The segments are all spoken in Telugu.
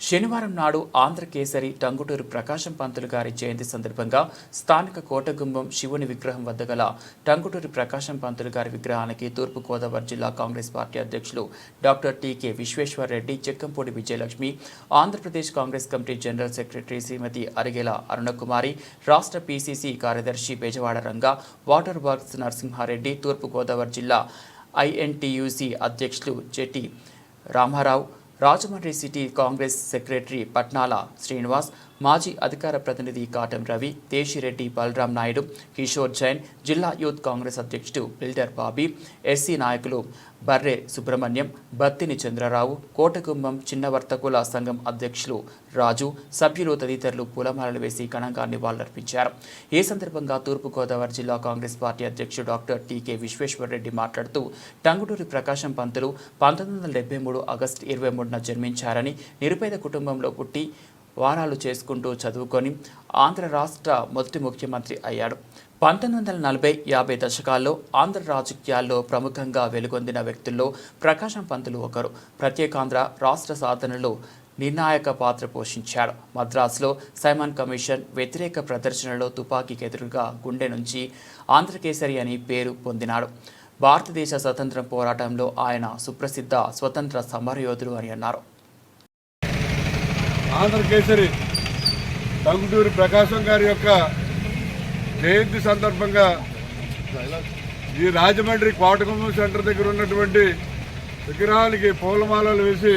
శనివారం నాడు ఆంధ్రకేసరి టంగుటూరు ప్రకాశం పంతులు గారి జయంతి సందర్భంగా స్థానిక కోటగుంబం శివుని విగ్రహం వద్ద గల టంగుటూరు ప్రకాశం పంతులు గారి విగ్రహానికి తూర్పుగోదావరి జిల్లా కాంగ్రెస్ పార్టీ అధ్యక్షులు doctor T K Visweswar Reddy Chekkampudi Vijayalakshmi Andhra Pradesh Congress committee general secretary Shrimati Arigela Arunakumari రాష్ట్ర పీసీసీ కార్యదర్శి బెజవాడ రంగా వాటర్ వర్క్స్ నరసింహారెడ్డి తూర్పుగోదావరి జిల్లా ఐఎన్టీయూసీ అధ్యక్షులు J T Ramarao Rajahmundry city Congress secretary Patnala Srinivas మాజీ అధికార ప్రతినిధి కాటం రవి దేశిరెడ్డి బలరాం నాయుడు కిషోర్ జైన్ జిల్లా యూత్ కాంగ్రెస్ అధ్యక్షుడు బిల్డర్ బాబీ ఎస్సీ నాయకులు బర్రె సుబ్రహ్మణ్యం బత్తిని చంద్రరావు కోటకుంభం చిన్న వర్తకుల సంఘం అధ్యక్షులు రాజు సభ్యులు తదితరులు పూలమాలలు వేసి ఘనంగా నివాళులర్పించారు. ఈ సందర్భంగా తూర్పుగోదావరి జిల్లా కాంగ్రెస్ పార్టీ అధ్యక్షుడు డాక్టర్ టీకే విశ్వేశ్వరరెడ్డి మాట్లాడుతూ టంగుటూరి ప్రకాశం పంతులు పంతొమ్మిది వందల డెబ్బై మూడు ఆగస్టు ఇరవై మూడున జన్మించారని నిరుపేద కుటుంబంలో పుట్టి వారాలు చేసుకుంటూ చదువుకొని ఆంధ్ర రాష్ట్ర మొదటి ముఖ్యమంత్రి అయ్యాడు. పంతొమ్మిది వందల నలభై యాభై దశకాల్లో ఆంధ్ర రాజకీయాల్లో ప్రముఖంగా వెలుగొందిన వ్యక్తుల్లో ప్రకాశం పంతులు ఒకరు. ప్రత్యేకాంధ్ర రాష్ట్ర సాధనలో నిర్ణాయక పాత్ర పోషించాడు. మద్రాసులో సైమన్ కమిషన్ వ్యతిరేక ప్రదర్శనలో తుపాకీకి ఎదురుగా గుండె నుంచి ఆంధ్రకేసరి అని పేరు పొందినాడు. భారతదేశ స్వతంత్ర పోరాటంలో ఆయన సుప్రసిద్ధ స్వతంత్ర సమరయోధుడు అని అన్నారు. ఆంధ్రకేసరి టంగుటూరి ప్రకాశం గారి యొక్క జయంతి సందర్భంగా ఈ రాజమండ్రి కోటగుమ్మం సెంటర్ దగ్గర ఉన్నటువంటి విగ్రహానికి పూలమాలలు వేసి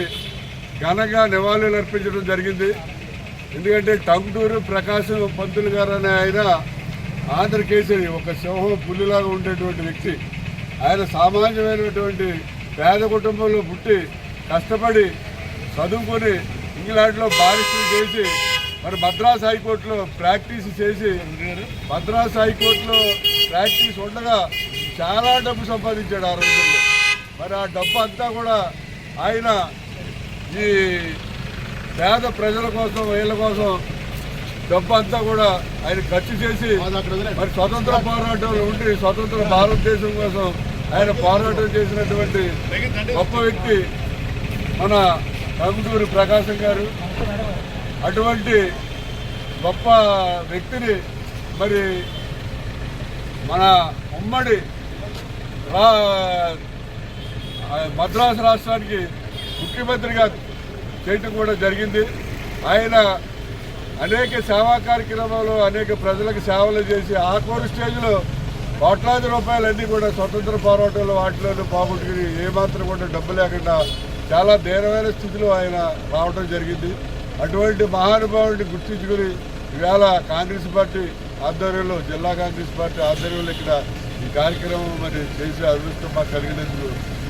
ఘనంగా నివాళులు అర్పించడం జరిగింది. ఎందుకంటే టంగుటూరు ప్రకాశం పంతులు గారు అనే ఆయన ఆంధ్రకేసరి ఒక సింహం పుల్లిలాగా ఉండేటువంటి వ్యక్తి. ఆయన సామాన్యమైనటువంటి పేద కుటుంబంలో పుట్టి కష్టపడి చదువుకొని ఇంగ్లాండ్లో బారిస్టర్ చేసి మరి మద్రాస్ హైకోర్టులో ప్రాక్టీస్ చేసి మద్రాస్ హైకోర్టులో ప్రాక్టీస్ ఉండగా చాలా డబ్బు సంపాదించాడు ఆ రోజుల్లో. మరి ఆ డబ్బు అంతా కూడా ఆయన ఈ పేద ప్రజల కోసం వీళ్ళ కోసం డబ్బు అంతా కూడా ఆయన ఖర్చు చేసి మరి స్వతంత్ర పోరాటంలో ఉండి స్వతంత్ర భారతదేశం కోసం ఆయన పోరాటం చేసినటువంటి గొప్ప వ్యక్తి మన కంగుటూరి ప్రకాశం గారు అటువంటి గొప్ప వ్యక్తిని మరి మన ఉమ్మడి రా మద్రాసు రాష్ట్రానికి ముఖ్యమంత్రిగా చేయటం కూడా జరిగింది. ఆయన అనేక సేవా కార్యక్రమాలు అనేక ప్రజలకు సేవలు చేసి ఆ కోరి స్టేజ్లో కోట్లాది రూపాయలన్నీ కూడా స్వతంత్ర పోరాటంలో వాటిలోనే పోగొట్టుకుని ఏమాత్రం కూడా డబ్బు లేకుండా చాలా దీనమైన స్థితిలో ఆయన రావడం జరిగింది. అటువంటి మహానుభావుడిని గుర్తించుకుని ఇవాళ కాంగ్రెస్ పార్టీ ఆధ్వర్యంలో జిల్లా కాంగ్రెస్ పార్టీ ఆధ్వర్యంలో ఇక్కడ ఈ కార్యక్రమం మరి చేసే అదృష్టం మాకు కలిగినందుకు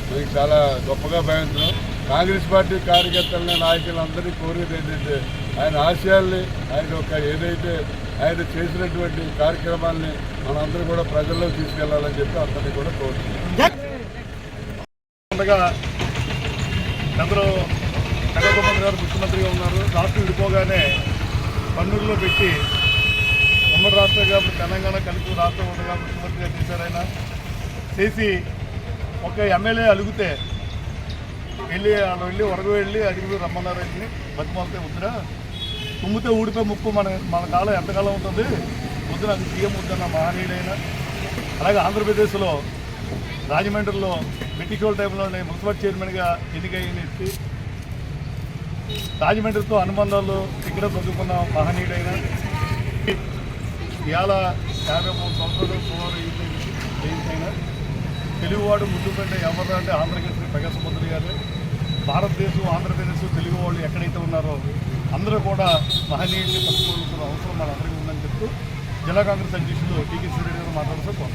మేము చాలా గొప్పగా భావిస్తున్నాం. కాంగ్రెస్ పార్టీ కార్యకర్తలని నాయకులందరినీ కోరేది ఏంటంటే ఆయన ఆశయాల్ని ఆయన ఒక ఏదైతే ఆయన చేసినటువంటి కార్యక్రమాల్ని మనందరూ కూడా ప్రజల్లో తీసుకెళ్ళాలని చెప్పి అందరినీ కూడా కోరుతున్నాం. అందరూ చంద్ర గారు ముఖ్యమంత్రిగా ఉన్నారు. రాష్ట్రం విడిపోగానే పన్నుల్లో పెట్టి ఉమ్మడి రాష్ట్రంగా తెలంగాణ కలిపి రాష్ట్రం ఉండగా ముఖ్యమంత్రిగా చేశారైనా చేసి ఒక ఎమ్మెల్యే అలిగితే వెళ్ళి వాళ్ళు వెళ్ళి వరకు వెళ్ళి అడిగి రమ్మన్నారు వెళ్ళి బతిమాలితే వద్దురా. తుమ్మితే ఊడిపోయి ముప్పు మన మన కాలం ఎంతకాలం ఉంటుంది? వద్దు నాకు సీఎం వద్దన్న మహనీయుడైన. అలాగే ఆంధ్రప్రదేశ్లో రాజమండ్రిలో బ్రిటిష్ టైంలో టైంలోనే మున్సిపల్ చైర్మన్గా ఎన్నికైన రాజమండ్రితో అనుబంధాలు ఇక్కడ చదువుకున్న మహనీయుడైన ఇవాళ యాభై మూడు సంవత్సరాలు సుమారు అయిన తెలుగువాడు ముందు కంటే ఎవరు అంటే ఆంధ్రకేశ్వరి ప్రకాశముద్రి గారు. భారతదేశం ఆంధ్రప్రదేశ్ తెలుగు వాళ్ళు ఎక్కడైతే ఉన్నారో అందరూ కూడా మహనీయుడిని పట్టుకోవాల్సిన అవసరం మనందరికీ ఉందని చెప్తూ జిల్లా కాంగ్రెస్ అధ్యక్షులు టీకే శ్రీరెడ్డి గారు మాట్లాడుతూ